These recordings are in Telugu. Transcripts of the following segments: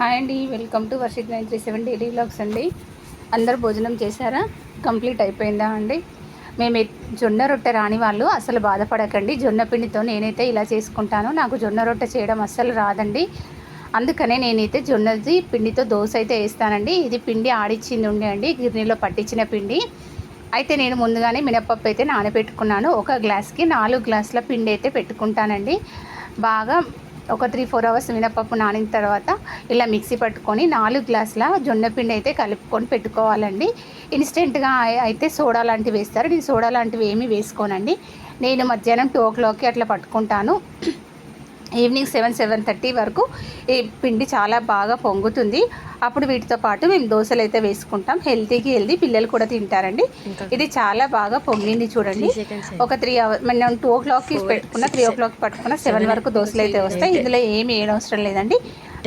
హాయ్ అండి welcome to Varshith nine three seven daily blogs అండి. అందరు భోజనం చేశారా? కంప్లీట్ అయిపోయిందా అండి? మేము జొన్న రొట్టె రాని వాళ్ళు అసలు బాధపడకండి. జొన్న పిండితో నేనైతే ఇలా చేసుకుంటాను. నాకు జొన్న రొట్టె చేయడం అస్సలు రాదండి. అందుకనే నేనైతే జొన్నది పిండితో దోశ అయితే వేస్తానండి. ఇది పిండి ఆడిచ్చింది ఉండే అండి గిర్నీలో పట్టించిన పిండి. అయితే నేను ముందుగానే మినపప్పు అయితే నానబెట్టుకున్నాను. ఒక గ్లాస్కి నాలుగు గ్లాసుల పిండి అయితే పెట్టుకుంటానండి. బాగా ఒక త్రీ ఫోర్ అవర్స్ మినపప్పు నానిన తర్వాత ఇలా మిక్సీ పట్టుకొని నాలుగు గ్లాసుల జొన్నపిండి అయితే కలుపుకొని పెట్టుకోవాలండి. ఇన్స్టెంట్గా అయితే సోడా లాంటివి వేస్తారు. నేను సోడా లాంటివి ఏమీ వేసుకోనండి. నేను మధ్యాహ్నం టూ ఓ క్లాక్కి అట్లా పట్టుకుంటాను. ఈవినింగ్ సెవెన్ సెవెన్ థర్టీ వరకు ఈ పిండి చాలా బాగా పొంగుతుంది. అప్పుడు వీటితో పాటు మేము దోశలు అయితే వేసుకుంటాం. హెల్తీకి హెల్తీ పిల్లలు కూడా తింటారండి. ఇది చాలా బాగా పొంగింది చూడండి. ఒక త్రీ అవర్ మనం టూ ఓ క్లాక్కి పెట్టుకున్న త్రీ ఓ క్లాక్ పట్టుకున్న సెవెన్ వరకు దోశలు అయితే వస్తాయి. ఇందులో ఏమి అవసరం లేదండి.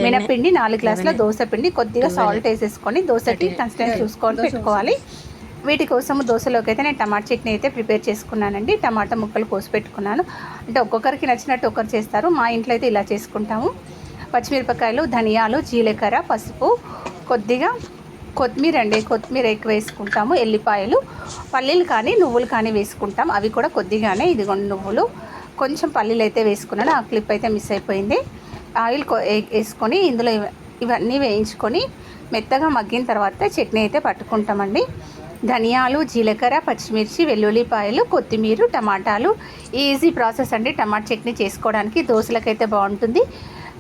మినపిండి నాలుగు గ్లాసుల దోశ పిండి కొద్దిగా సాల్ట్ వేసేసుకొని దోశకి కన్సిస్టెన్సీ చూసుకొని పెట్టుకోవాలి. వీటి కోసం దోశలోకి అయితే నేను టమాటా చట్నీ అయితే ప్రిపేర్ చేసుకున్నానండి. టమాటా ముక్కలు కోసి పెట్టుకున్నాను. అంటే ఒక్కొక్కరికి నచ్చినట్టు ఒకరు చేస్తారు. మా ఇంట్లో అయితే ఇలా చేసుకుంటాము. పచ్చిమిరపకాయలు ధనియాలు జీలకర్ర పసుపు కొద్దిగా కొత్తిమీర అండి. కొత్తిమీర ఎక్కువ వేసుకుంటాము. ఎల్లిపాయలు పల్లీలు కానీ నువ్వులు కానీ వేసుకుంటాం. అవి కూడా కొద్దిగానే ఇదిగోండి నువ్వులు. కొంచెం పల్లీలు అయితే వేసుకున్నాను. ఆ క్లిప్ అయితే మిస్ అయిపోయింది. ఆయిల్ వేసుకొని ఇందులో ఇవ- ఇవన్నీ వేయించుకొని మెత్తగా మగ్గిన తర్వాత చట్నీ అయితే పట్టుకుంటామండి. ధనియాలు జీలకర్ర పచ్చిమిర్చి వెల్లుల్లిపాయలు కొత్తిమీర టమాటాలు. ఈజీ ప్రాసెస్ అండి టమాటా చట్నీ చేసుకోవడానికి. దోశలకైతే బాగుంటుంది.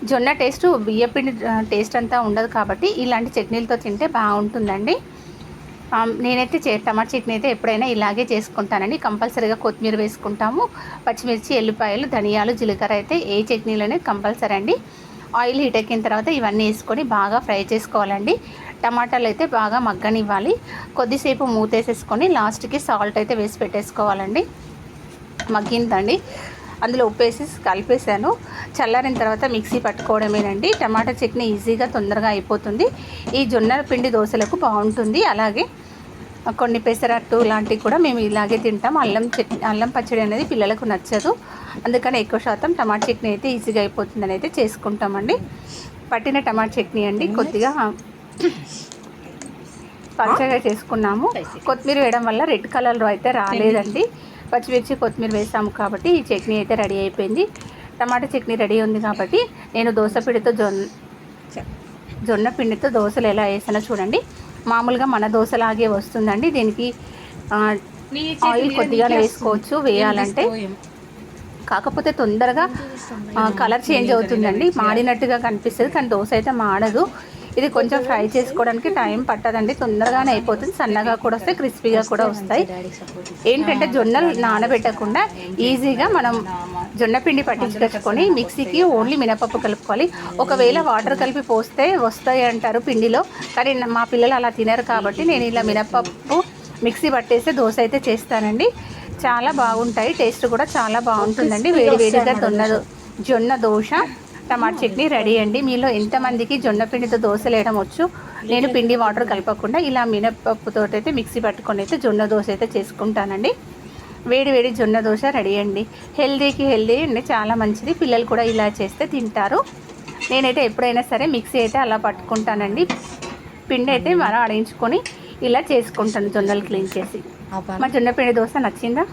జొన్న టేస్ట్ బియ్యపిండి టేస్ట్ అంతా ఉండదు కాబట్టి ఇలాంటి చట్నీలతో తింటే బాగుంటుందండి. నేనైతే చే టమాటా చట్నీ అయితే ఎప్పుడైనా ఇలాగే చేసుకుంటానండి. కంపల్సరీగా కొత్తిమీర వేసుకుంటాము. పచ్చిమిర్చి ఎల్లిపాయలు ధనియాలు జీలకర్ర అయితే ఏ చట్నీలోనే కంపల్సరీ అండి. ఆయిల్ హీట్ ఎక్కిన తర్వాత ఇవన్నీ వేసుకొని బాగా ఫ్రై చేసుకోవాలండి. టమాటాలు అయితే బాగా మగ్గనివ్వాలి. కొద్దిసేపు మూతేసేసుకొని లాస్ట్కి సాల్ట్ అయితే వేసి పెట్టేసుకోవాలండి. మగ్గిందండి. అందులో ఉప్పు వేసి కలిపేసాను చల్లారిన తర్వాత మిక్సీ పట్టుకోవడమేనండి. టమాటా చట్నీ ఈజీగా తొందరగా అయిపోతుంది. ఈ జొన్న పిండి దోశలకు బాగుంటుంది. అలాగే కొన్ని పెసరట్టు లాంటివి కూడా మేము ఇలాగే తింటాం. అల్లం చట్నీ అల్లం పచ్చడి అనేది పిల్లలకు నచ్చదు. అందుకని ఎక్కువ శాతం టమాటా చట్నీ అయితే ఈజీగా అయిపోతుందని అయితే చేసుకుంటామండి. పట్టిన టమాటా చట్నీ అండి. కొద్దిగా పచ్చగా చేసుకున్నాము. కొత్తిమీర వేయడం వల్ల రెడ్ కలర్లో అయితే రాలేదండి. పచ్చిమిర్చి కొత్తిమీర వేసాము కాబట్టి ఈ చట్నీ అయితే రెడీ అయిపోయింది. టమాటా చట్నీ రెడీ ఉంది కాబట్టి నేను దోశ పిండితో జొన్న జొన్న పిండితో దోశలు ఎలా వేసానో చూడండి. మామూలుగా మన దోశలాగే వస్తుందండి. దీనికి ఆయిల్ కొద్దిగానే వేసుకోవచ్చు వేయాలంటే. కాకపోతే తొందరగా కలర్ చేంజ్ అవుతుందండి. మాడినట్టుగా కనిపిస్తుంది కానీ దోశ అయితే మాడదు. ఇది కొంచెం ఫ్రై చేసుకోవడానికి టైం పట్టదండి తొందరగానే అయిపోతుంది సన్నగా కూడా వస్తాయి క్రిస్పీగా కూడా వస్తాయి. ఏంటంటే జొన్నలు నానబెట్టకుండా ఈజీగా మనం జొన్న పిండి పట్టించుకొచ్చుకొని మిక్సీకి ఓన్లీ మినపప్పు కలుపుకోవాలి. ఒకవేళ వాటర్ కలిపి పోస్తే వస్తాయి అంటారు పిండిలో కానీ మా పిల్లలు అలా తినరు కాబట్టి నేను ఇలా మినపప్పు మిక్సీ పట్టేసి దోశ అయితే చేస్తానండి. చాలా బాగుంటాయి టేస్ట్ కూడా చాలా బాగుంటుందండి వేడి వేడిగా జొన్న దో- జొన్న దోశ. టమాటా చట్నీ రెడీ అండి. మీలో ఎంతమందికి జొన్న పిండితో దోశ వేయడం వచ్చు? నేను పిండి వాటర్ కలపకుండా ఇలా మినపప్పుతో అయితే మిక్సీ పట్టుకొని అయితే జొన్న దోశ అయితే చేసుకుంటానండి. వేడి వేడి జొన్న దోశ రెడీ అండి. హెల్దీకి హెల్దీ అండి. చాలా మంచిది. పిల్లలు కూడా ఇలా చేస్తే తింటారు. నేనైతే ఎప్పుడైనా సరే మిక్సీ అయితే అలా పట్టుకుంటానండి. పిండి అయితే మనం ఆడించుకొని ఇలా చేసుకుంటాను జొన్నలు క్లీన్ చేసి. మా జొన్న పిండి దోశ నచ్చిందా?